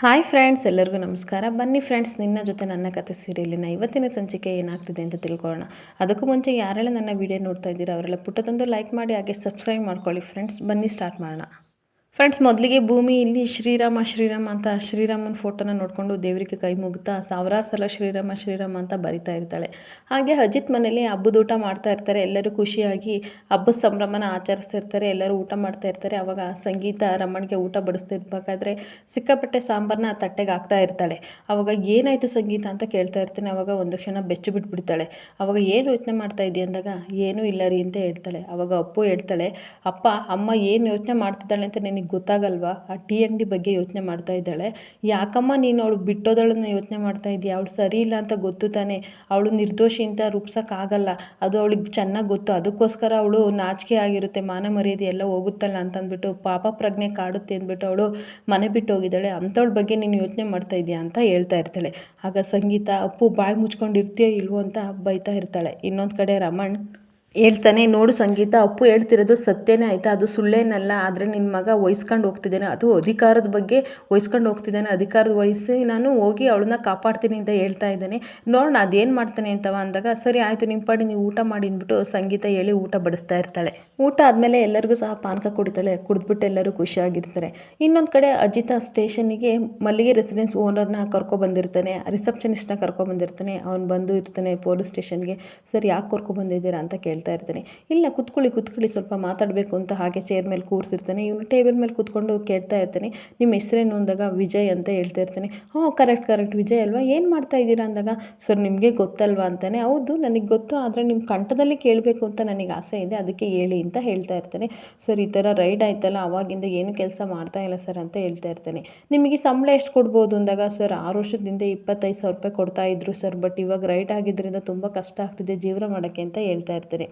Hi friends, ಎಲ್ಲರಿಗೂ ನಮಸ್ಕಾರ. ಬನ್ನಿ ಫ್ರೆಂಡ್ಸ್, ನಿನ್ನ ಜೊತೆ ನನ್ನ ಕತೆ ಸೀರಿಯಲಿನ ಇವತ್ತಿನ ಸಂಚಿಕೆ ಏನಾಗ್ತಿದೆ ಅಂತ ತಿಳ್ಕೊಳ್ಳೋಣ. ಅದಕ್ಕೂ ಮುಂಚೆ ಯಾರೆಲ್ಲ ನನ್ನ ವಿಡಿಯೋ ನೋಡ್ತಾ ಇದ್ದೀರಾ, ಅವರೆಲ್ಲ ಪುಟ್ಟದೊಂದು ಲೈಕ್ ಮಾಡಿ, ಹಾಗೆ ಸಬ್ಸ್ಕ್ರೈಬ್ ಮಾಡ್ಕೊಳ್ಳಿ. ಫ್ರೆಂಡ್ಸ್, ಬನ್ನಿ ಸ್ಟಾರ್ಟ್ ಮಾಡೋಣ. ಫ್ರೆಂಡ್ಸ್ ಮೊದಲಿಗೆ ಭೂಮಿ, ಇಲ್ಲಿ ಶ್ರೀರಾಮ ಶ್ರೀರಾಮ ಅಂತ ಶ್ರೀರಾಮನ ಫೋಟೋನ ನೋಡಿಕೊಂಡು ದೇವರಿಗೆ ಕೈ ಮುಗ್ತಾ ಸಾವಿರಾರು ಸಲ ಶ್ರೀರಾಮ ಶ್ರೀರಾಮ ಅಂತ ಬರಿತಾ ಇರ್ತಾಳೆ. ಹಾಗೆ ಅಜಿತ್ ಮನೇಲಿ ಹಬ್ಬದ ಊಟ ಮಾಡ್ತಾ ಇರ್ತಾರೆ. ಎಲ್ಲರೂ ಖುಷಿಯಾಗಿ ಹಬ್ಬದ ಸಂಭ್ರಮನ ಆಚರಿಸ್ತಿರ್ತಾರೆ. ಎಲ್ಲರೂ ಊಟ ಮಾಡ್ತಾ ಇರ್ತಾರೆ. ಅವಾಗ ಸಂಗೀತ, ರಮಣಿಗೆ ಊಟ ಬಡಿಸ್ತಿರ್ಬೇಕಾದ್ರೆ ಸಿಕ್ಕಾಪಟ್ಟೆ ಸಾಂಬಾರನ್ನ ತಟ್ಟೆಗೆ ಹಾಕ್ತಾ ಇರ್ತಾಳೆ. ಅವಾಗ ಏನಾಯಿತು ಸಂಗೀತ ಅಂತ ಕೇಳ್ತಾ ಇರ್ತಾನೆ. ಅವಾಗ ಒಂದು ಕ್ಷಣ ಬೆಚ್ಚು ಬಿಟ್ಬಿಡ್ತಾಳೆ. ಅವಾಗ ಏನು ಯೋಚನೆ ಮಾಡ್ತಾ ಇದೆಯಾ ಅಂದಾಗ, ಏನೂ ಇಲ್ಲ ರೀ ಅಂತ ಹೇಳ್ತಾಳೆ. ಅವಾಗ ಅಪ್ಪು ಹೇಳ್ತಾಳೆ, ಅಪ್ಪ, ಅಮ್ಮ ಏನು ಯೋಚನೆ ಮಾಡ್ತಿದ್ದಾಳೆ ಅಂತ ನಿನಗೆ ಗೊತ್ತಾಗಲ್ವಾ? ಆ ಟಿ ಅಂಗಡಿ ಬಗ್ಗೆ ಯೋಚನೆ ಮಾಡ್ತಾ ಇದ್ದಾಳೆ. ಯಾಕಮ್ಮ ನೀನು ಅವಳು ಬಿಟ್ಟೋದಳನ್ನ ಯೋಚನೆ ಮಾಡ್ತಾ ಇದ್ದೀಯ ಅವಳು ಸರಿ ಇಲ್ಲ ಅಂತ ಗೊತ್ತು ತಾನೆ. ಅವಳು ನಿರ್ದೋಷಿ ಅಂತ ರೂಪ್ಸೋಕ್ಕಾಗಲ್ಲ ಅದು ಅವಳಿಗೆ ಚೆನ್ನಾಗಿ ಗೊತ್ತು. ಅದಕ್ಕೋಸ್ಕರ ಅವಳು ನಾಚಿಕೆ ಆಗಿರುತ್ತೆ. ಮಾನ ಮರ್ಯಾದೆ ಎಲ್ಲ ಹೋಗುತ್ತಲ್ಲ ಅಂತಂದ್ಬಿಟ್ಟು ಪಾಪ ಪ್ರಜ್ಞೆ ಕಾಡುತ್ತೆ ಅಂದ್ಬಿಟ್ಟು ಅವಳು ಮನೆ ಬಿಟ್ಟು ಹೋಗಿದ್ದಾಳೆ. ಅಂಥವ್ಳ ಬಗ್ಗೆ ನೀನು ಯೋಚನೆ ಮಾಡ್ತಾ ಇದೆಯಾ ಅಂತ ಹೇಳ್ತಾ ಇರ್ತಾಳೆ. ಆಗ ಸಂಗೀತ, ಅಪ್ಪು ಬಾಯಿ ಮುಚ್ಕೊಂಡಿರ್ತೀಯೋ ಇಲ್ವೋ ಅಂತ ಬೈತಾ ಇರ್ತಾಳೆ. ಇನ್ನೊಂದು ಕಡೆ ರಮಣ್ ಹೇಳ್ತಾನೆ, ನೋಡು ಸಂಗೀತ, ಅಪ್ಪು ಹೇಳ್ತಿರೋದು ಸತ್ಯನೇ ಆಯಿತಾ? ಅದು ಸುಳ್ಳೇನಲ್ಲ, ಆದರೆ ನಿನ್ನ ಮಗ ವಹಿಸ್ಕೊಂಡು ಹೋಗ್ತಿದ್ದಾನೆ. ಅದು ಅಧಿಕಾರದ ಬಗ್ಗೆ ವಹಿಸ್ಕೊಂಡು ಹೋಗ್ತಿದ್ದಾನೆ. ಅಧಿಕಾರದ ವಹಿಸಿ ನಾನು ಹೋಗಿ ಅವಳನ್ನ ಕಾಪಾಡ್ತೀನಿ ಅಂತ ಹೇಳ್ತಾ ಇದ್ದಾನೆ. ನೋಡೋಣ, ಅದೇನು ಮಾಡ್ತಾನೆ ಅಂತವ ಅಂದಾಗ, ಸರಿ ಆಯಿತು ನಿಮ್ಮ ಪಾಡಿ, ನೀವು ಊಟ ಮಾಡಿ ಅಂದ್ಬಿಟ್ಟು ಸಂಗೀತ ಹೇಳಿ ಊಟ ಬಡಿಸ್ತಾ ಇರ್ತಾಳೆ. ಊಟ ಆದಮೇಲೆ ಎಲ್ಲರಿಗೂ ಸಹ ಪಾನಕ ಕುಡಿತಾಳೆ. ಕುಡಿದ್ಬಿಟ್ಟು ಎಲ್ಲರೂ ಖುಷಿಯಾಗಿರ್ತಾರೆ. ಇನ್ನೊಂದು ಕಡೆ ಅಜಿತ ಸ್ಟೇಷನ್ನಿಗೆ ಮಲ್ಲಿಗೆ ರೆಸಿಡೆನ್ಸ್ ಓನರ್ನ ಕರ್ಕೊಬಂದಿರ್ತಾನೆ. ರಿಸೆಪ್ಷನಿಸ್ಟ್ನ ಕರ್ಕೊಬಂದಿರ್ತಾನೆ. ಅವ್ನು ಬಂದು ಇರ್ತಾನೆ ಪೊಲೀಸ್ ಸ್ಟೇಷನ್ಗೆ. ಸರ್, ಯಾಕೆ ಕರ್ಕೊಬಂದಿದ್ದೀರಾ? ಅಂತ ಕೇಳ್ತಾ ಇರ್ತಾನೆ. ಇಲ್ಲ, ಕುತ್ಕೊಳ್ಳಿ ಕುತ್ಕೊಳ್ಳಿ, ಸ್ವಲ್ಪ ಮಾತಾಡಬೇಕು ಅಂತ ಹಾಗೆ ಚೇರ್ ಮೇಲೆ ಕೂರಿಸಿರ್ತಾನೆ. ಇವನು ಟೇಬಲ್ ಮೇಲೆ ಕೂತ್ಕೊಂಡು ಕೇಳ್ತಾ ಇರ್ತಾನೆ. ನಿಮ್ಮ ಹೆಸರೇನು ಅಂದಾಗ ವಿಜಯ್ ಅಂತ ಹೇಳ್ತಾ ಇರ್ತಾನೆ. ಹ್ಞೂ ಕರೆಕ್ಟ್ ಕರೆಕ್ಟ್ ವಿಜಯ್ ಅಲ್ವಾ? ಏನು ಮಾಡ್ತಾ ಇದ್ದೀರಾ ಅಂದಾಗ ಸರ್ ನಿಮಗೆ ಗೊತ್ತಲ್ವಾ? ಅಂತಾನೆ. ಹೌದು, ನನಗೆ ಗೊತ್ತು, ಆದರೆ ನಿಮ್ಮ ಕಂಠದಲ್ಲಿ ಕೇಳಬೇಕು ಅಂತ ನನಗೆ ಆಸೆ ಇದೆ. ಅದಕ್ಕೆ ಹೇಳಿ ಅಂತ ಹೇಳ್ತಾ ಇರ್ತಾನೆ. ಸರ್ ಈ ಥರ ರೈಡ್ ಆಯ್ತಲ್ಲ, ಅವಾಗಿಂದ ಏನು ಕೆಲಸ ಮಾಡ್ತಾ ಇಲ್ಲ ಸರ್ ಅಂತ ಹೇಳ್ತಾ ಇರ್ತಾನೆ. ನಿಮಗೆ ಸಂಬಳ ಎಷ್ಟು ಕೊಡ್ಬೋದು ಅಂದಾಗ ಸರ್ ಆರು ವರ್ಷದಿಂದ ಇಪ್ಪತ್ತೈದು ಸಾವಿರ ರೂಪಾಯಿ ಕೊಡ್ತಾ ಇದ್ರು ಸರ್ ಬಟ್ ಇವಾಗ ರೈಟ್ ಆಗಿದ್ದರಿಂದ ತುಂಬ ಕಷ್ಟ ಆಗ್ತಿದೆ, ಜೀವನ ಮಾಡೋಕ್ಕೆ, ಅಂತ ಹೇಳ್ತಾ ಇರ್ತಾನೆ.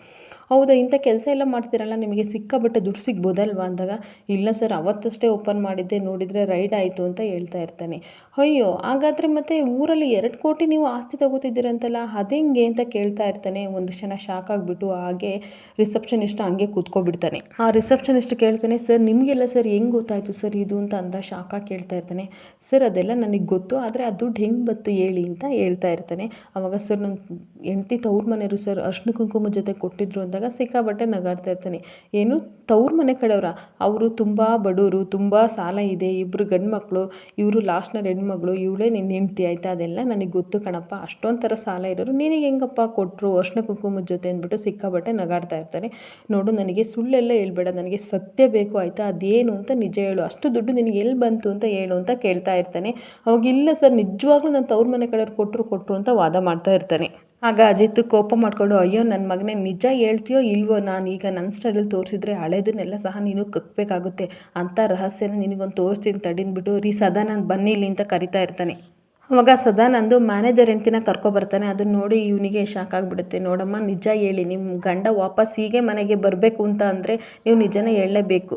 ಹೌದಾ, ಇಂಥ ಕೆಲಸ ಎಲ್ಲ ಮಾಡ್ತೀರಲ್ಲ, ನಿಮಗೆ ಸಿಕ್ಕಾಬಟ್ಟೆ ದುಡ್ಡು ಸಿಗ್ಬೋದಲ್ವಾ ಅಂದಾಗ, ಇಲ್ಲ ಸರ್, ಅವತ್ತಷ್ಟೇ ಓಪನ್ ಮಾಡಿದ್ದೆ, ನೋಡಿದರೆ ರೈಡ್ ಆಯಿತು ಅಂತ ಹೇಳ್ತಾ ಇರ್ತಾನೆ. ಅಯ್ಯೋ, ಹಾಗಾದರೆ ಮತ್ತೆ ಊರಲ್ಲಿ ಎರಡು ಕೋಟಿ ನೀವು ಆಸ್ತಿ ತಗೋತಿದ್ದೀರಂತಲ್ಲ, ಅದೆಂಗೆ ಅಂತ ಕೇಳ್ತಾ ಇರ್ತಾನೆ. ಒಂದು ಕ್ಷಣ ಶಾಕ್ ಆಗಿಬಿಟ್ಟು ಹಾಗೆ ರಿಸೆಪ್ಷನಿಸ್ಟ್ ಹಂಗೆ ಕೂತ್ಕೊಬಿಡ್ತಾನೆ. ಆ ರಿಸೆಪ್ಷನಿಸ್ಟ್ ಕೇಳ್ತಾನೆ, ಸರ್, ನಿಮಗೆಲ್ಲ ಸರ್, ಹೆಂಗೆ ಗೊತ್ತಾಯಿತು ಸರ್ ಇದು? ಅಂತ ಅಂದ ಶಾಕಾಗಿ ಕೇಳ್ತಾ ಇರ್ತಾನೆ. ಸರ್, ಅದೆಲ್ಲ ನನಗೆ ಗೊತ್ತು, ಆದರೆ ಆ ದುಡ್ಡು ಹೆಂಗೆ ಬತ್ತು ಹೇಳಿ? ಅಂತ ಹೇಳ್ತಾ ಇರ್ತಾನೆ. ಅವಾಗ ಸರ್ ನನ್ನ ಹೆಂಡ್ತಿ ತವ್ರ ಮನೆಯವರು ಸರ್ ಅರ್ಶಿನ ಕುಂಕುಮ ಜೊತೆ ಕೊಟ್ಟಿದ್ರು ಅಂದಾಗ ಸಿಕ್ಕಾಬಟ್ಟೆ ನಗಾಡ್ತಾ ಇರ್ತಾನೆ. ಏನು? ತವ್ರ ಮನೆ ಕಡೆಯವರ ಅವರು ತುಂಬ ಬಡವರು ತುಂಬ ಸಾಲ ಇದೆ ಇಬ್ಬರು ಗಂಡು ಮಕ್ಕಳು ಇವರು ಲಾಸ್ಟ್ನ ಹೆಣ್ಮಗಳು ಇವಳೇ ನಿನ್ನ ಹೆಂಡ್ತಿ ಆಯಿತಾ? ಅದೆಲ್ಲ ನನಗೆ ಗೊತ್ತು ಕಣಪ್ಪ. ಅಷ್ಟೊಂದು ಥರ ಸಾಲ ಇರೋರು ನಿನಗೆ ಹೆಂಗಪ್ಪ ಕೊಟ್ಟರು ಅರ್ಶಿನ ಕುಂಕುಮದ ಜೊತೆ ಅಂದ್ಬಿಟ್ಟು ಸಿಕ್ಕಾಬಟ್ಟೆ ನಗಾಡ್ತಾ ಇರ್ತಾನೆ. ನೋಡು, ನನಗೆ ಸುಳ್ಳೆಲ್ಲ ಹೇಳ್ಬೇಡ. ನನಗೆ ಸತ್ಯ ಬೇಕು ಆಯಿತಾ? ಅದೇನು ಅಂತ ನಿಜ ಹೇಳು. ಅಷ್ಟು ದುಡ್ಡು ನಿನಗೆ ಎಲ್ಲಿ ಬಂತು ಅಂತ ಹೇಳು ಅಂತ ಕೇಳ್ತಾ ಇರ್ತಾನೆ. ಅವಾಗ ಇಲ್ಲ ಸರ್, ನಿಜವಾಗ್ಲೂ ನಾನು ತವ್ರ ಮನೆ ಕಡೆಯವ್ರು ಕೊಟ್ಟರು ಕೊಟ್ಟರು ಅಂತ ವಾದ ಮಾಡ್ತಾ ಇರ್ತಾನೆ. ಆಗ ಅಜಿತ್ ಕೋಪ ಮಾಡಿಕೊಂಡು, ಅಯ್ಯೋ ನನ್ನ ಮಗನೇ ನಿಜ ಹೇಳ್ತೀಯೋ ಇಲ್ವೋ? ನಾನು ಈಗ ನನ್ನ ಸ್ಟೈಲಲ್ಲಿ ತೋರಿಸಿದ್ರೆ ಹಳೇದನ್ನೆಲ್ಲ ಸಹ ನೀನು ಕಕ್ಕಬೇಕಾಗುತ್ತೆ ಅಂಥ ರಹಸ್ಯನ ನಿನಗೊಂದು ತೋರಿಸ್ತೀನಿ ತಡಿನ್ಬಿಟ್ಟು ರೀ ಸದಾ ನಾನು ಬನ್ನಿ ಇಲ್ಲಿ ಅಂತ ಕರಿತಾ ಇರ್ತಾನೆ. ಅವಾಗ ಸದಾನಂದು ಮ್ಯಾನೇಜರ್ ಹೆಂಡ್ತಿನ ಕರ್ಕೊಬರ್ತಾನೆ ಅದನ್ನ ನೋಡಿ ಇವನಿಗೆ ಶಾಕ್ ಆಗಿಬಿಡುತ್ತೆ. ನೋಡಮ್ಮ, ನಿಜ ಹೇಳಿ ನಿಮ್ಮ ಗಂಡ ವಾಪಸ್ ಹೀಗೆ ಮನೆಗೆ ಬರಬೇಕು ಅಂತ ಅಂದರೆ ನೀವು ನಿಜನೇ ಹೇಳಲೇಬೇಕು.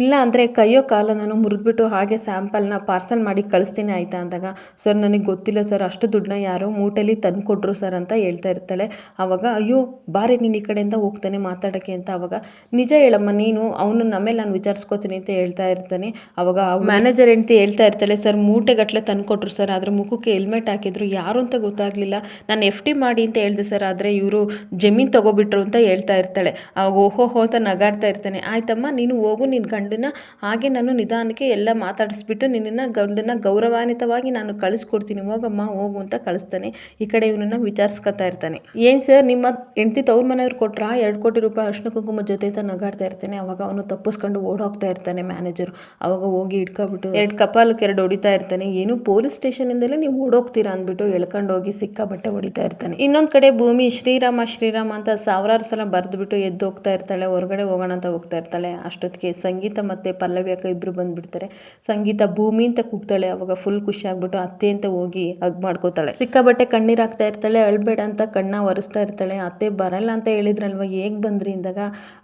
ಇಲ್ಲ ಅಂದರೆ ಕೈಯೋ ಕಾಲ ನಾನು ಮುರಿದ್ಬಿಟ್ಟು ಹಾಗೆ ಸ್ಯಾಂಪಲ್ನ ಪಾರ್ಸಲ್ ಮಾಡಿ ಕಳಿಸ್ತೀನಿ ಆಯಿತಾ ಅಂದಾಗ ಸರ್ ನನಗೆ ಗೊತ್ತಿಲ್ಲ ಸರ್ ಅಷ್ಟು ದುಡ್ಡನ್ನ ಯಾರೋ ಮೂಟಲ್ಲಿ ತಂದು ಕೊಟ್ಟರು ಸರ್ ಅಂತ ಹೇಳ್ತಾ ಇರ್ತಾಳೆ. ಆವಾಗ ಅಯ್ಯೋ, ಬಾರಿ ನೀನು ಈ ಕಡೆಯಿಂದ ಹೋಗ್ತಾನೆ ಮಾತಾಡೋಕ್ಕೆ ಅಂತ ಆವಾಗ ನಿಜ ಹೇಳಮ್ಮ, ನೀನು ಅವನು ನಮ್ಮೇಲೆ ನಾನು ವಿಚಾರಿಸ್ಕೋತೀನಿ ಅಂತ ಹೇಳ್ತಾ ಇರ್ತಾನೆ. ಅವಾಗ ಮ್ಯಾನೇಜರ್ ಹೆಂಡ್ತಿ ಹೇಳ್ತಾ ಇರ್ತಾಳೆ ಸರ್ ಮೂಟೆಗಟ್ಟಲೆ ತಂದು ಕೊಟ್ಟರು ಸರ್ ಆದರೆ ಮುಖಕ್ಕೆ ಹೆಲ್ಮೆಟ್ ಹಾಕಿದ್ರು, ಯಾರು ಅಂತ ಗೊತ್ತಾಗಲಿಲ್ಲ. ನಾನು ಎಫ್ ಟಿ ಮಾಡಿ ಅಂತ ಹೇಳಿದೆ ಸರ್ ಆದರೆ ಇವರು ಜಮೀನು ತೊಗೊಬಿಟ್ರು ಅಂತ ಹೇಳ್ತಾ ಇರ್ತಾಳೆ. ಆವಾಗ ಓಹೋಹೋ ಅಂತ ನಗಾಡ್ತಾ ಇರ್ತಾನೆ. ಆಯ್ತಮ್ಮ, ನೀನು ಹೋಗು ನಿನ್ನ ಗಂಡನ ಹಾಗೆ ನಾನು ನಿಧಾನಕ್ಕೆ ಎಲ್ಲ ಮಾತಾಡಿಸ್ಬಿಟ್ಟು ನಿನ್ನನ್ನು ಗಂಡನ ಗೌರವಾನ್ವಿತವಾಗಿ ನಾನು ಕಳಿಸ್ಕೊಡ್ತೀನಿ. ಹೋಗಮ್ಮ ಹೋಗು ಅಂತ ಕಳಿಸ್ತಾನೆ. ಈ ಕಡೆ ಇವನನ್ನು ವಿಚಾರಿಸ್ಕೊತಾ ಇರ್ತಾನೆ. ಏನು ಸರ್, ನಿಮ್ಮ ಹೆಂಡತಿ ತವ್ರ ಮನೆಯವ್ರು ಕೊಟ್ರಾ? ಎರಡು ಕೋಟಿ ರೂಪಾಯಿ ಅರ್ಶಿನ ಕುಂಕುಮ ಜೊತೆ ಅಂತ ನಗಾಡ್ತಾ ಇರ್ತಾನೆ. ಅವಾಗ ಅವನು ತಪ್ಪಿಸ್ಕೊಂಡು ಓಡೋಗ್ತಾ ಇರ್ತಾನೆ ಮ್ಯಾನೇಜರು ಅವಾಗ ಹೋಗಿ ಇಟ್ಕೊಬಿಟ್ಟು ಎರಡು ಕಪಾಲಕ್ಕೆ ಎರಡು ಹೊಡಿತಾ ಇರ್ತಾನೆ. ಏನು, ಪೊಲೀಸ್ ಸ್ಟೇಷನಿಂದಲೇ ನೀವು ಓಡೋಗ್ತೀರಾ ಅಂದ್ಬಿಟ್ಟು ಎಳ್ಕೊಂಡು ಹೋಗಿ ಸಿಕ್ಕಾಬಟ್ಟೆ ಹೊಡಿತಾ ಇರ್ತಾನೆ. ಇನ್ನೊಂದು ಕಡೆ ಭೂಮಿ ಶ್ರೀರಾಮ ಶ್ರೀರಾಮ ಅಂತ ಸಾವಿರಾರು ಸಲ ಬರೆದ್ಬಿಟ್ಟು ಎದ್ದು ಹೋಗ್ತಾ ಇರ್ತಾಳೆ. ಹೊರಗಡೆ ಹೋಗೋಣ ಅಂತ ಹೋಗ್ತಾ ಇರ್ತಾಳೆ. ಅಷ್ಟೊತ್ತಿಗೆ ಸಂಗೀತ ಮತ್ತು ಪಲ್ಲವಿ ಅಕ್ಕ ಇಬ್ಬರು ಬಂದುಬಿಡ್ತಾರೆ. ಸಂಗೀತ ಭೂಮಿ ಅಂತ ಕೂಗ್ತಾಳೆ, ಅವಾಗ ಫುಲ್ ಖುಷಿ ಆಗ್ಬಿಟ್ಟು ಅತ್ತೆ ಅಂತ ಹೋಗಿ ಹಗ್ ಮಾಡ್ಕೋತಾಳೆ. ಸಿಕ್ಕಾಬಟ್ಟೆ ಕಣ್ಣೀರು ಹಾಕ್ತಾ ಇರ್ತಾಳೆ, ಅಳ್ಬೇಡ ಅಂತ ಕಣ್ಣ ಒರೆಸ್ತಾ ಇರ್ತಾಳೆ. ಅತ್ತೆ ಬರಲ್ಲ ಅಂತ ಹೇಳಿದ್ರಲ್ವ, ಹೇಗೆ ಬಂದ್ರಿ ಅಂದಾಗ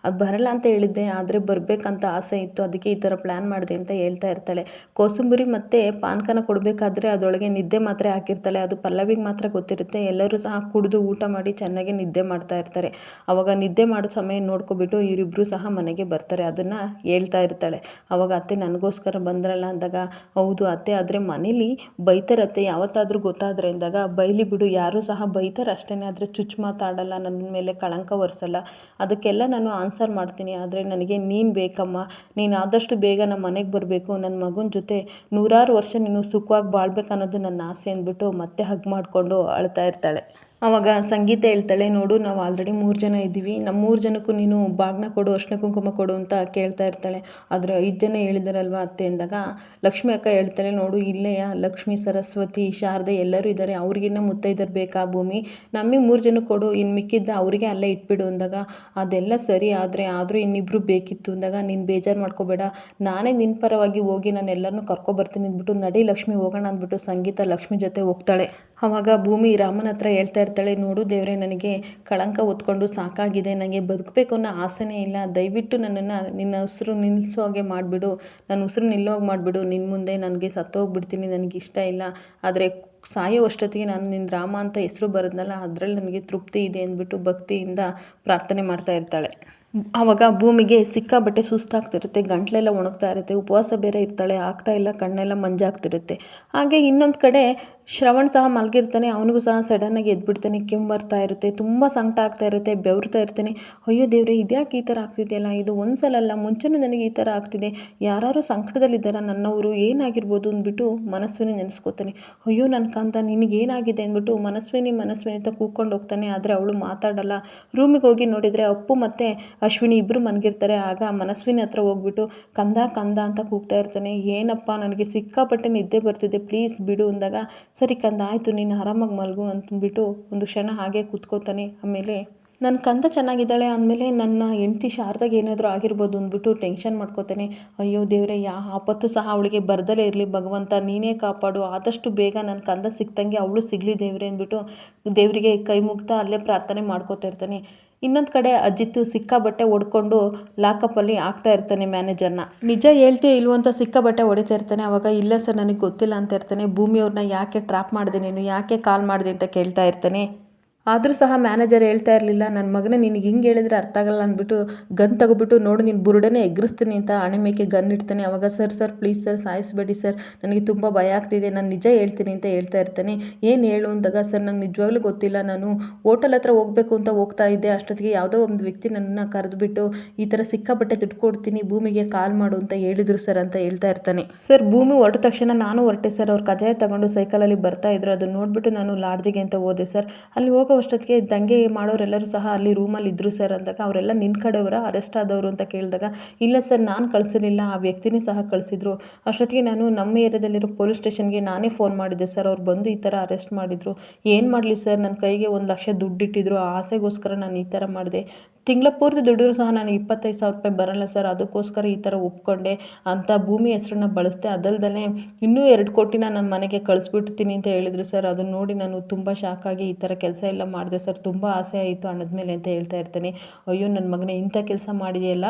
ಅದು ಬರಲ್ಲ ಅಂತ ಹೇಳಿದ್ದೆ, ಆದರೆ ಬರಬೇಕಂತ ಆಸೆ ಇತ್ತು, ಅದಕ್ಕೆ ಈ ಥರ ಪ್ಲ್ಯಾನ್ ಮಾಡಿದೆ ಅಂತ ಹೇಳ್ತಾ ಇರ್ತಾಳೆ. ಕೋಸಂಬರಿ ಮತ್ತು ಪಾನಕನ ಕೊಡಬೇಕಾದ್ರೆ ಅದರೊಳಗೆ ನಿದ್ದೆ ಮಾತ್ರ ಹಾಕಿರ್ತಾಳೆ. ಅದು ಪಲ್ಲವಿಗೆ ಮಾತ್ರ ಗೊತ್ತಿರುತ್ತೆ, ಎಲ್ಲರೂ ಸಹ ಕುಡಿದು ಊಟ ಮಾಡಿ ಚೆನ್ನಾಗಿ ನಿದ್ದೆ ಮಾಡ್ತಾ ಇರ್ತಾರೆ. ಅವಾಗ ನಿದ್ದೆ ಮಾಡೋ ಸಮಯ ನೋಡ್ಕೊಬಿಟ್ಟು ಇವರಿಬ್ಬರು ಸಹ ಮನೆಗೆ ಬರ್ತಾರೆ, ಅದನ್ನು ಹೇಳ್ತಾ ಇರ್ತಾಳೆ. ಅವಾಗ ಅತ್ತೆ ನನಗೋಸ್ಕರ ಬಂದ್ರಲ್ಲ ಅಂದಾಗ, ಹೌದು ಅತ್ತೆ, ಆದರೆ ಮನೇಲಿ ಬೈತಾರತ್ತೆ. ಯಾವತ್ತಾದರೂ ಗೊತ್ತಾದರೆ ಅಂದಾಗ, ಬೈಲಿ ಬಿಡು, ಯಾರೂ ಸಹ ಬೈತಾರೆ ಅಷ್ಟೇ ಆದರೆ ಚುಚ್ಚು ಮಾತಾಡಲ್ಲ ನನ್ನ ಮೇಲೆ ಕಳಂಕ ಒರೆಸಲ್ಲ. ಅದಕ್ಕೆಲ್ಲ ನಾನು ಆನ್ಸರ್ ಮಾಡ್ತೀನಿ. ಆದರೆ ನನಗೆ ನೀನು ಬೇಕಮ್ಮ. ನೀನು ಆದಷ್ಟು ಬೇಗ ನಮ್ಮ ಮನೆಗೆ ಬರಬೇಕು. ನನ್ನ ಮಗನ ಜೊತೆ ನೂರಾರು ವರ್ಷ ನೀನು ಸುಖವಾಗಿ ಬಾಳ್ಬೇಕು ಅನ್ನೋದು ನನ್ನ ಆಸೆ ಅಂದ್ಬಿಟ್ಟು ಮತ್ತೆ ಹಗ್ ಮಾಡಿಕೊಂಡು ಅಳ್ತಾ ಇರ್ತಾಳೆ. ಆವಾಗ ಸಂಗೀತ ಹೇಳ್ತಾಳೆ, ನೋಡು, ನಾವು ಆಲ್ರೆಡಿ ಮೂರು ಜನ ಇದ್ದೀವಿ. ನಮ್ಮ ಮೂರು ಜನಕ್ಕೂ ನೀನು ಬಾಗ್ನ ಕೊಡು, ಅರ್ಶಿನ ಕುಂಕುಮ ಕೊಡು ಅಂತ ಕೇಳ್ತಾ ಇರ್ತಾಳೆ. ಆದರೆ ಐದು ಜನ ಹೇಳಿದಾರಲ್ವ ಅತ್ತೆ ಅಂದಾಗ, ಲಕ್ಷ್ಮಿ ಅಕ್ಕ ಹೇಳ್ತಾಳೆ, ನೋಡು ಇಲ್ಲೆಯ ಲಕ್ಷ್ಮಿ, ಸರಸ್ವತಿ, ಶಾರದೆ ಎಲ್ಲರೂ ಇದ್ದಾರೆ ಅವ್ರಿಗಿನ್ನ ಮುತ್ತೈದರು ಬೇಕಾ ಭೂಮಿ? ನಮಗೆ ಮೂರು ಜನಕ್ಕೆ ಕೊಡು. ಇನ್ನು ಮಿಕ್ಕಿದ್ದ ಅವರಿಗೆ ಅಲ್ಲೇ ಇಟ್ಬಿಡು ಅಂದಾಗ, ಅದೆಲ್ಲ ಸರಿ, ಆದರೆ ಆದರೂ ಇನ್ನಿಬ್ಬರು ಬೇಕಿತ್ತು ಅಂದಾಗ, ನೀನು ಬೇಜಾರು ಮಾಡ್ಕೋಬೇಡ. ನಾನೇ ನಿನ್ನ ಪರವಾಗಿ ಹೋಗಿ ನಾನು ಎಲ್ಲರನ್ನೂ ಕರ್ಕೊಬರ್ತೀನಿ ಅಂದ್ಬಿಟ್ಟು ನಡಿ ಲಕ್ಷ್ಮಿ ಹೋಗೋಣ ಅಂದ್ಬಿಟ್ಟು ಸಂಗೀತ ಲಕ್ಷ್ಮಿ ಜೊತೆ ಹೋಗ್ತಾಳೆ. ಆವಾಗ ಭೂಮಿ ರಾಮನ ಹತ್ರ ಹೇಳ್ತಾ ಇರ್ತಾಳೆ, ನೋಡು ದೇವರೇ, ನನಗೆ ಕಳಂಕ ಹೊತ್ಕೊಂಡು ಸಾಕಾಗಿದೆ ನನಗೆ ಬದುಕಬೇಕು ಅನ್ನೋ ಆಸೆನೇ ಇಲ್ಲ. ದಯವಿಟ್ಟು ನನ್ನನ್ನು, ನಿನ್ನ ಉಸಿರು ನಿಲ್ಲಿಸೋ ಹಾಗೆ ಮಾಡಿಬಿಡು. ನನ್ನ ಉಸಿರು ನಿಲ್ಲೋಗಿ ಮಾಡಿಬಿಡು. ನಿನ್ನ ಮುಂದೆ ನನಗೆ ಸತ್ತೋಗ್ಬಿಡ್ತೀನಿ ನನಗೆ ಇಷ್ಟ ಇಲ್ಲ. ಆದರೆ ಸಾಯೋ ಅಷ್ಟೊತ್ತಿಗೆ ನಾನು ನಿನ್ನ ರಾಮ ಅಂತ ಹೆಸರು ಬರೋದ್ನಲ್ಲ, ಅದರಲ್ಲಿ ನನಗೆ ತೃಪ್ತಿ ಇದೆ ಅಂದ್ಬಿಟ್ಟು ಭಕ್ತಿಯಿಂದ ಪ್ರಾರ್ಥನೆ ಮಾಡ್ತಾ ಇರ್ತಾಳೆ. ಆವಾಗ ಭೂಮಿಗೆ ಸಿಕ್ಕಾಬಟ್ಟೆ ಸುಸ್ತಾಗ್ತಿರುತ್ತೆ, ಗಂಟ್ಲೆಲ್ಲ ಒಣಗ್ತಾ ಇರುತ್ತೆ, ಉಪವಾಸ ಬೇರೆ ಇರ್ತಾಳೆ, ಆಗ್ತಾ ಇಲ್ಲ, ಕಣ್ಣೆಲ್ಲ ಮಂಜಾಗ್ತಿರುತ್ತೆ. ಹಾಗೆ ಇನ್ನೊಂದು ಕಡೆ ಶ್ರವಣ್ ಸಹ ಮಲಗಿರ್ತಾನೆ, ಅವನಿಗೂ ಸಹ ಸಡನ್ನಾಗಿ ಎದ್ಬಿಡ್ತಾನೆ, ಕೆಮ್ಮು ಬರ್ತಾ ಇರುತ್ತೆ, ತುಂಬ ಸಂಕಟ ಆಗ್ತಾ ಇರುತ್ತೆ, ಬೆವರ್ತಾ ಇರ್ತಾನೆ. ಅಯ್ಯೋ ದೇವ್ರೆ, ಇದ್ಯಾಕೆ ಈ ಥರ ಆಗ್ತಿದೆಯಲ್ಲ? ಇದು ಒಂದ್ಸಲ ಅಲ್ಲ ಮುಂಚೆನೂ ನನಗೆ ಈ ಥರ ಆಗ್ತಿದೆ. ಯಾರು ಸಂಕಟದಲ್ಲಿದ್ದಾರ ನನ್ನವರು, ಏನಾಗಿರ್ಬೋದು ಅಂದ್ಬಿಟ್ಟು ಮನಸ್ವಿನಿ ನೆನೆಸ್ಕೋತಾನೆ. ಅಯ್ಯೋ ನನ್ನ ಕಾಂತ, ನಿನಗೇನಾಗಿದೆ ಅಂದ್ಬಿಟ್ಟು ಮನಸ್ವಿನಿ ಮನಸ್ವಿನಿ ಅಂತ ಕೂಕೊಂಡು ಹೋಗ್ತಾನೆ. ಆದರೆ ಅವಳು ಮಾತಾಡಲ್ಲ. ರೂಮಿಗೆ ಹೋಗಿ ನೋಡಿದರೆ ಅಪ್ಪು ಮತ್ತು ಅಶ್ವಿನಿ ಇಬ್ಬರು ಮನಗಿರ್ತಾರೆ ಆಗ ಮನಸ್ವಿನಿ ಹತ್ರ ಹೋಗ್ಬಿಟ್ಟು, ಕಂದ ಕಂದ ಅಂತ ಕೂಗ್ತಾ ಇರ್ತಾನೆ. ಏನಪ್ಪ, ನನಗೆ ಸಿಕ್ಕಾಪಟ್ಟೆ ನಿದ್ದೆ ಬರ್ತಿದೆ. ಪ್ಲೀಸ್ ಬಿಡು ಅಂದಾಗ ಸರಿ ಕಂದ, ಆಯಿತು, ನೀನು ಆರಾಮಾಗಿ ಮಲಗು ಅಂತಂದ್ಬಿಟ್ಟು ಒಂದು ಕ್ಷಣ ಹಾಗೆ ಕೂತ್ಕೋತಾನೆ. ಆಮೇಲೆ ನನ್ನ ಕಂದ ಚೆನ್ನಾಗಿದ್ದಾಳೆ ಅಂದಮೇಲೆ ನನ್ನ ಹೆಂಡ್ತಿ ಶಾರದಾಗೆ ಏನಾದರೂ ಆಗಿರ್ಬೋದು ಅಂದ್ಬಿಟ್ಟು ಟೆನ್ಷನ್ ಮಾಡ್ಕೋತಾನೆ. ಅಯ್ಯೋ ದೇವರೇ, ಯಾ ಆಪತ್ತು ಸಹ ಅವಳಿಗೆ ಬರ್ದಲೇ ಇರಲಿ, ಭಗವಂತ ನೀನೇ ಕಾಪಾಡು. ಆದಷ್ಟು ಬೇಗ ನನ್ನ ಕಂದ ಸಿಕ್ತಂಗೆ ಅವಳು ಸಿಗಲಿ ದೇವರೇ ಅಂದ್ಬಿಟ್ಟು ದೇವರಿಗೆ ಕೈ ಮುಗ್ತಾ ಅಲ್ಲೇ ಪ್ರಾರ್ಥನೆ ಮಾಡ್ಕೋತಾ ಇರ್ತಾನೆ. ಇನ್ನೊಂದು ಕಡೆ ಅಜಿತ್ತು ಸಿಕ್ಕಾಬಟ್ಟೆ ಹೊಡ್ಕೊಂಡು ಲಾಕಪ್ಪಲ್ಲಿ ಆಗ್ತಾ ಇರ್ತಾನೆ ಮ್ಯಾನೇಜರ್ನ. ನಿಜ ಹೇಳ್ತೀಯ ಇಲ್ವೋ ಅಂತ ಸಿಕ್ಕಾಬಟ್ಟೆ ಹೊಡಿತಾ ಇರ್ತಾನೆ, ಅವಾಗ ಇಲ್ಲ ಸರ್ ನನಗೆ ಗೊತ್ತಿಲ್ಲ ಅಂತ ಇರ್ತಾನೆ ಭೂಮಿಯವ್ರನ್ನ ಯಾಕೆ ಟ್ರಾಪ್ ಮಾಡಿದೆ ನೀನು, ಯಾಕೆ ಕಾಲ್ ಮಾಡಿದೆ ಅಂತ ಕೇಳ್ತಾ ಇರ್ತಾನೆ? ಆದರೂ ಸಹ ಮ್ಯಾನೇಜರ್ ಹೇಳ್ತಾ ಇರಲಿಲ್ಲ ನನ್ನ ಮಗನ ನಿನಗೆ ಹಿಂಗೆ ಹೇಳಿದ್ರೆ ಅರ್ಥ ಆಗಲ್ಲ ಅಂದ್ಬಿಟ್ಟು ಗನ್ ತಗೋಬಿಟ್ಟು, ನೋಡು ನಿನ್ನ ಬುರುಡೇ ಎಗ್ರಿಸ್ತೀನಿ ಅಂತ ಹಣೆ ಮೇಕೆ ಗನ್ ಇಡ್ತಾನೆ. ಅವಾಗ, ಸರ್ ಸರ್ ಪ್ಲೀಸ್ ಸರ್, ಸಾಯಿಸ್ಬೇಡಿ, ಸರ್. ನನಗೆ ತುಂಬ ಭಯ ಆಗ್ತಿದೆ. ನಾನು ನಿಜ ಹೇಳ್ತೀನಿ ಅಂತ ಹೇಳ್ತಾ ಇರ್ತಾನೆ. ಏನು ಹೇಳು? ಅಂದಾಗ, ಸರ್, ನಂಗೆ ನಿಜವಾಗ್ಲೂ ಗೊತ್ತಿಲ್ಲ. ನಾನು ಹೋಟೆಲ್ ಹತ್ರ ಹೋಗಬೇಕು ಅಂತ ಹೋಗ್ತಾ ಇದ್ದೆ. ಅಷ್ಟೊತ್ತಿಗೆ ಯಾವುದೋ ಒಂದು ವ್ಯಕ್ತಿ ನನ್ನನ್ನು ಕರೆದುಬಿಟ್ಟು, ಈ ಥರ ಸಿಕ್ಕಾಪಟ್ಟೆ ದುಡ್ಡು ಕೊಡ್ತೀನಿ. ಭೂಮಿಗೆ ಕಾಲ್ ಮಾಡು ಅಂತ ಹೇಳಿದ್ರು, ಸರ್, ಅಂತ ಹೇಳ್ತಾ ಇರ್ತಾನೆ. ಸರ್, ಭೂಮಿ ಹೊರಟ ತಕ್ಷಣ ನಾನು ಹೊರಟೆ, ಸರ್. ಅವ್ರು ಕಜಾಯ ತಗೊಂಡು ಸೈಕಲಲ್ಲಿ ಬರ್ತಾ ಇದ್ರು. ಅದನ್ನು ನೋಡಿಬಿಟ್ಟು ನಾನು ಲಾಡ್ಜಿಗೆ ಅಂತ ಹೋದೆ, ಸರ್. ಅಲ್ಲಿ ಹೋಗೋ ಅಷ್ಟೊತ್ತಿಗೆ ದಂಗೆ ಮಾಡೋರೆಲ್ಲರೂ ಸಹ ಅಲ್ಲಿ ರೂಮಲ್ಲಿ ಇದ್ದರು ಸರ್ ಅಂದಾಗ ಅವರೆಲ್ಲ ನಿನ್ನ ಕಡೆಯವರ ಅರೆಸ್ಟ್ ಆದವರು ಅಂತ ಕೇಳಿದಾಗ, ಇಲ್ಲ ಸರ್, ನಾನು ಕಳಿಸಿರಲಿಲ್ಲ, ಆ ವ್ಯಕ್ತಿನೇ ಸಹ ಕಳಿಸಿದ್ರು. ಅಷ್ಟೊತ್ತಿಗೆ ನಾನು ನಮ್ಮ ಏರಿಯಾದಲ್ಲಿರೋ ಪೊಲೀಸ್ ಸ್ಟೇಷನ್ಗೆ ನಾನೇ ಫೋನ್ ಮಾಡಿದ್ದೆ ಸರ್. ಅವ್ರು ಬಂದು ಈ ಥರ ಅರೆಸ್ಟ್ ಮಾಡಿದರು. ಏನು ಮಾಡಲಿ ಸರ್? ನನ್ನ ಕೈಗೆ ಒಂದು ಲಕ್ಷ ದುಡ್ಡು ಇಟ್ಟಿದ್ರು. ಆಸೆಗೋಸ್ಕರ ನಾನು ಈ ಥರ ಮಾಡಿದೆ. ತಿಂಗಳ ಪೂರ್ತಿ ದುಡಿದ್ರು ಸಹ ನಾನು ಇಪ್ಪತ್ತೈದು ಸಾವಿರ ರೂಪಾಯಿ ಬರಲ್ಲ ಸರ್. ಅದಕ್ಕೋಸ್ಕರ ಈ ಥರ ಒಪ್ಕೊಂಡೆ. ಅಂತ ಭೂಮಿ ಹೆಸ್ರನ್ನ ಬಳಸಿದೆ. ಅದಲ್ದೇ ಇನ್ನೂ ಎರಡು ಕೋಟಿನ ನನ್ನ ಮನೆಗೆ ಕಳಿಸ್ಬಿಡ್ತೀನಿ ಅಂತ ಹೇಳಿದ್ರು ಸರ್. ಅದನ್ನು ನೋಡಿ ನಾನು ತುಂಬ ಶಾಕಾಗಿ ಈ ಥರ ಕೆಲಸ ಎಲ್ಲ ಮಾಡಿದೆ ಸರ್. ತುಂಬ ಆಸೆ ಆಯಿತು ಹಣದ ಮೇಲೆ ಅಂತ ಹೇಳ್ತಾ ಇರ್ತಾನೆ. ಅಯ್ಯೋ ನನ್ನ ಮಗನೇ, ಇಂಥ ಕೆಲಸ ಮಾಡಿದೆಯಲ್ಲ?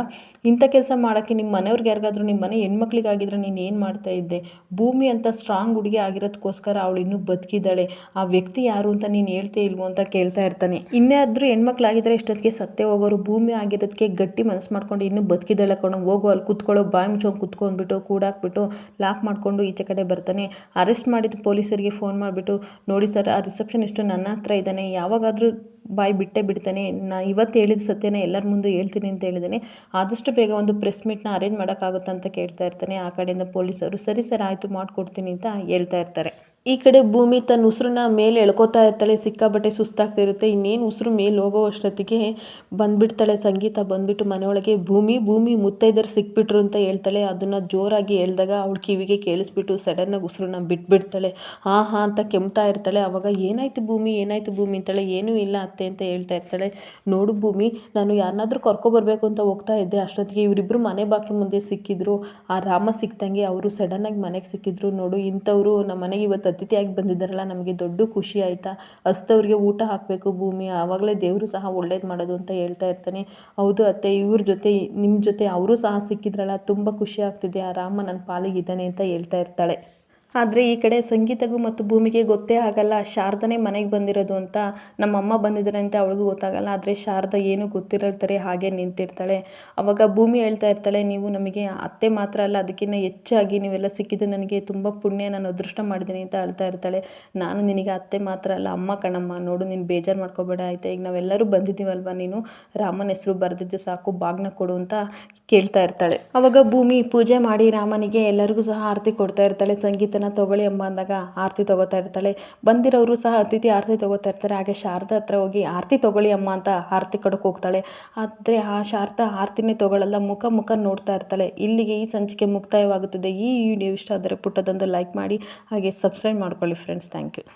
ಇಂಥ ಕೆಲಸ ಮಾಡೋಕ್ಕೆ ನಿಮ್ಮ ಮನೆಯವ್ರಿಗೆ ಯಾರಿಗಾದ್ರೂ, ನಿಮ್ಮ ಮನೆ ಹೆಣ್ಮಕ್ಳಿಗಾಗಿದ್ರೆ ನೀನು ಏನು ಮಾಡ್ತಾ ಇದ್ದೆ? ಭೂಮಿ ಅಂತ ಸ್ಟ್ರಾಂಗ್ ಹುಡುಗಿ ಆಗಿರೋದಕ್ಕೋಸ್ಕರ ಅವಳು ಇನ್ನೂ ಬದುಕಿದ್ದಾಳೆ. ಆ ವ್ಯಕ್ತಿ ಯಾರು ಅಂತ ನೀನು ಹೇಳ್ತೇ ಇಲ್ವೋ ಅಂತ ಕೇಳ್ತಾ ಇರ್ತಾನೆ. ಇನ್ನೇ ಆದರೂ ಹೆಣ್ಮಕ್ಳಾಗಿದ್ರೆ ಇಷ್ಟೊತ್ತಿಗೆ ಸತ್ತೇ ಹೋಗೋರು ಭೂಮಿ ಆಗಿರೋದಕ್ಕೆ ಗಟ್ಟಿ ಮನಸ್ಸು ಮಾಡ್ಕೊಂಡು ಇನ್ನೂ ಬದುಕಿದ್ದಾಳೆ ಕಣೋ, ಹೋಗೋ ಅಲ್ಲಿ ಕೂತ್ಕೊಳ್ಳೋ, ಬಾಯಿ ಮುಚ್ಚೋಗಿ ಕೂತ್ಕೊಂಡ್ಬಿಟ್ಟು, ಕೂಡಾಕ್ಬಿಟ್ಟು, ಲಾಕ್ ಮಾಡಿಕೊಂಡು ಈಚೆ ಕಡೆ ಬರ್ತಾನೆ. ಅರೆಸ್ಟ್ ಮಾಡಿದ್ದು ಪೊಲೀಸರಿಗೆ ಫೋನ್ ಮಾಡಿಬಿಟ್ಟು, ನೋಡಿ ಸರ್, ಆ ರಿಸೆಪ್ಷನಿಸ್ಟು ನನ್ನ ಹತ್ರ ಇದ್ದಾನೆ. ಯಾವಾಗಾದರೂ ಬಾಯಿ ಬಿಟ್ಟೇ ಬಿಡ್ತಾನೆ. ನಾ ಇವತ್ತು ಹೇಳಿದ ಸತ್ಯನ ಎಲ್ಲರ ಮುಂದೆ ಹೇಳ್ತೀನಿ ಅಂತ ಹೇಳಿದ್ದಾನೆ ಆದಷ್ಟು ಬೇಗ ಒಂದು ಪ್ರೆಸ್ ಮೀಟ್ನ ಅರೇಂಜ್ ಮಾಡೋಕ್ಕಾಗುತ್ತಾ ಅಂತ ಕೇಳ್ತಾ ಇರ್ತಾನೆ ಆ ಕಡೆಯಿಂದ ಪೊಲೀಸರು. ಸರಿ ಸರ್, ಆಯಿತು, ಮಾಡಿಕೊಡ್ತೀನಿ ಅಂತ ಹೇಳ್ತಾ ಇರ್ತಾರೆ. ಈ ಕಡೆ ಭೂಮಿ ತನ್ನ ಉಸಿರನ್ನ ಮೇಲೆ ಎಳ್ಕೊತಾ ಇರ್ತಾಳೆ ಸಿಕ್ಕಾಬಟ್ಟೆ ಸುಸ್ತಾಗ್ತಿರುತ್ತೆ. ಇನ್ನೇನು ಉಸಿರು ಮೇಲೆ ಹೋಗೋ ಅಷ್ಟೊತ್ತಿಗೆ ಬಂದ್ಬಿಡ್ತಾಳೆ ಸಂಗೀತ, ಬಂದ್ಬಿಟ್ಟು ಮನೆಯೊಳಗೆ, ಭೂಮಿ ಭೂಮಿ ಮುತ್ತೈದರು ಸಿಕ್ಬಿಟ್ರು ಅಂತ ಹೇಳ್ತಾಳೆ. ಅದನ್ನು ಜೋರಾಗಿ ಹೇಳ್ದಾಗ ಅವಳ ಕಿವಿಗೆ ಕೇಳಿಸ್ಬಿಟ್ಟು ಸಡನ್ನಾಗಿ ಉಸಿರನ್ನ ಬಿಟ್ಬಿಡ್ತಾಳೆ. ಹಾ ಹಾ ಅಂತ ಕೆಮ್ತಾ ಇರ್ತಾಳೆ. ಅವಾಗ, ಏನಾಯ್ತು ಭೂಮಿ ಏನಾಯ್ತು ಭೂಮಿ? ಅಂತಾಳೆ. ಏನೂ ಇಲ್ಲ ಅತ್ತೆ ಅಂತ ಹೇಳ್ತಾ ಇರ್ತಾಳೆ. ನೋಡು ಭೂಮಿ, ನಾನು ಯಾರನ್ನಾದರೂ ಕರ್ಕೊಬರ್ಬೇಕು ಅಂತ ಹೋಗ್ತಾ ಇದ್ದೆ. ಅಷ್ಟೊತ್ತಿಗೆ ಇವರಿಬ್ಬರು ಮನೆ ಬಾಗಿಲು ಮುಂದೆ ಸಿಕ್ಕಿದ್ರು. ಆ ರಾಮ ಸಿಕ್ತಂಗೆ ಅವರು ಸಡನ್ನಾಗಿ ಮನೆಗೆ ಸಿಕ್ಕಿದ್ರು. ನೋಡು, ಇಂಥವರು ನಮ್ಮ ಮನೆಗೆ ಇವತ್ತು ಅತಿಥಿಯಾಗಿ ಬಂದಿದ್ದಾರಲ್ಲ, ನಮಗೆ ದೊಡ್ಡ ಖುಷಿ ಆಯಿತಾ? ಅಸ್ತವ್ರಿಗೆ ಊಟ ಹಾಕಬೇಕು ಭೂಮಿ, ಆವಾಗಲೇ ದೇವರು ಸಹ ಒಳ್ಳೇದು ಮಾಡೋದು ಅಂತ ಹೇಳ್ತಾ ಇರ್ತಾನೆ. ಹೌದು ಅತ್ತೆ, ಇವ್ರ ಜೊತೆ ನಿಮ್ಮ ಜೊತೆ ಅವರು ಸಹ ಸಿಕ್ಕಿದ್ರಲ್ಲ, ತುಂಬ ಖುಷಿ ಆಗ್ತಿದೆ. ಆ ರಾಮ ನನ್ನ ಪಾಲಿಗಿದ್ದಾನೆ ಅಂತ ಹೇಳ್ತಾ ಇರ್ತಾಳೆ. ಆದರೆ ಈ ಕಡೆ ಸಂಗೀತಗೂ ಮತ್ತು ಭೂಮಿಗೆ ಗೊತ್ತೇ ಆಗಲ್ಲ. ಶಾರದನೇ ಮನೆಗೆ ಬಂದಿರೋದು ಅಂತ ನಮ್ಮಮ್ಮ ಬಂದಿದ್ದಾರೆ ಅಂತ ಅವಳಿಗೂ ಗೊತ್ತಾಗಲ್ಲ. ಆದರೆ ಶಾರದ ಏನೂ ಗೊತ್ತಿರಲ್ತಾರೆ, ಹಾಗೆ ನಿಂತಿರ್ತಾಳೆ. ಅವಾಗ ಭೂಮಿ ಹೇಳ್ತಾ ಇರ್ತಾಳೆ, ನೀವು ನಮಗೆ ಅತ್ತೆ ಮಾತ್ರ ಅಲ್ಲ ಅದಕ್ಕಿಂತ ಹೆಚ್ಚಾಗಿ ನೀವೆಲ್ಲ ಸಿಕ್ಕಿದ್ದು ನನಗೆ ತುಂಬ ಪುಣ್ಯ, ನಾನು ಅದೃಷ್ಟ ಮಾಡಿದ್ದೀನಿ ಅಂತ ಹೇಳ್ತಾ ಇರ್ತಾಳೆ. ನಾನು ನಿನಗೆ ಅತ್ತೆ ಮಾತ್ರ ಅಲ್ಲ, ಅಮ್ಮ ಕಣಮ್ಮ, ನೋಡು, ನೀನು ಬೇಜಾರು ಮಾಡ್ಕೋಬೇಡ, ಆಯಿತಾ? ಈಗ ನಾವೆಲ್ಲರೂ ಬಂದಿದ್ದೀವಲ್ವ ನೀನು? ರಾಮನ ಹೆಸರು ಬರೆದಿದ್ದು ಸಾಕು ಬಾಗ್ನ ಕೊಡು ಅಂತ ಕೇಳ್ತಾ ಇರ್ತಾಳೆ. ಅವಾಗ ಭೂಮಿ ಪೂಜೆ ಮಾಡಿ ರಾಮನಿಗೆ ಎಲ್ಲರಿಗೂ ಸಹ ಆರತಿ ಕೊಡ್ತಾ ಇರ್ತಾಳೆ. ಸಂಗೀತನ ತಗೊಳ್ಳಿ ಅಮ್ಮ ಅಂದಾಗ ಆರತಿ ತಗೋತಾ ಇರ್ತಾಳೆ. ಬಂದಿರೋರು ಸಹ ಅತಿಥಿ ಆರತಿ ತಗೋತಾ ಇರ್ತಾರೆ. ಹಾಗೆ ಶಾರದಾ ಹತ್ರ ಹೋಗಿ ಆರತಿ ತಗೊಳ್ಳಿ ಅಮ್ಮ ಅಂತ ಆರತಿ ಕಡಕ್ಕೆ ಹೋಗ್ತಾಳೆ. ಆದರೆ ಆ ಶಾರದಾ ಆರತಿನೇ ತಗೊಳ್ಳಲ್ಲ ಮುಖ ಮುಖ ನೋಡ್ತಾ ಇರ್ತಾಳೆ. ಇಲ್ಲಿಗೆ ಈ ಸಂಚಿಕೆ ಮುಕ್ತಾಯವಾಗುತ್ತದೆ. ಈ ವಿಡಿಯೋ ಇಷ್ಟ ಆದರೆ ಪುಟ್ಟದೊಂದು ಲೈಕ್ ಮಾಡಿ. ಹಾಗೆ ಸಬ್ಸ್ಕ್ರೈಬ್ ಮಾಡ್ಕೊಳ್ಳಿ ಫ್ರೆಂಡ್ಸ್ ಥ್ಯಾಂಕ್ ಯು